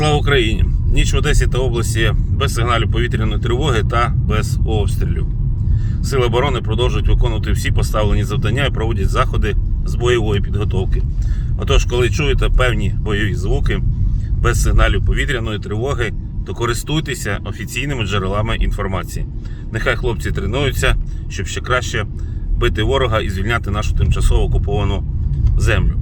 Слава Україні! Ніч в Одесі та області без сигналів повітряної тривоги та без обстрілів. Сили оборони продовжують виконувати всі поставлені завдання і проводять заходи з бойової підготовки. Отож, коли чуєте певні бойові звуки без сигналів повітряної тривоги, то користуйтеся офіційними джерелами інформації. Нехай хлопці тренуються, щоб ще краще бити ворога і звільняти нашу тимчасово окуповану землю.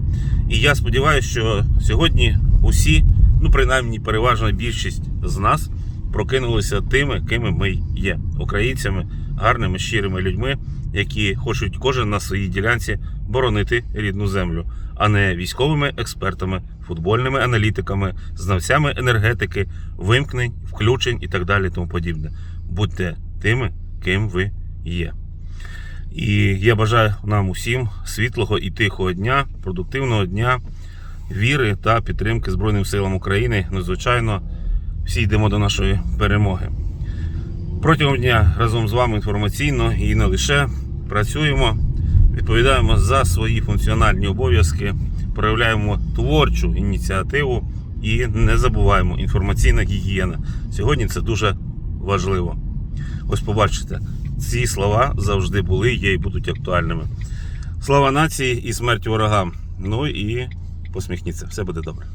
І я сподіваюся, що сьогодні усі, ну принаймні переважна більшість з нас, прокинулися тими, кими ми є українцями, гарними, щирими людьми, які хочуть кожен на своїй ділянці боронити рідну землю, а не військовими експертами, футбольними аналітиками, знавцями енергетики, вимкнень, включень і так далі. Тому подібне. Будьте тими, ким ви є. І я бажаю нам усім світлого і тихого дня, продуктивного дня, віри та підтримки Збройним силам України. Ну, звичайно, всі йдемо до нашої перемоги. Протягом дня разом з вами інформаційно і не лише працюємо, відповідаємо за свої функціональні обов'язки, проявляємо творчу ініціативу і не забуваємо інформаційна гігієна. Сьогодні це дуже важливо. Ось побачите, ці слова завжди були, є і будуть актуальними. Слава нації і смерть ворогам. Ну і посміхніться, все буде добре.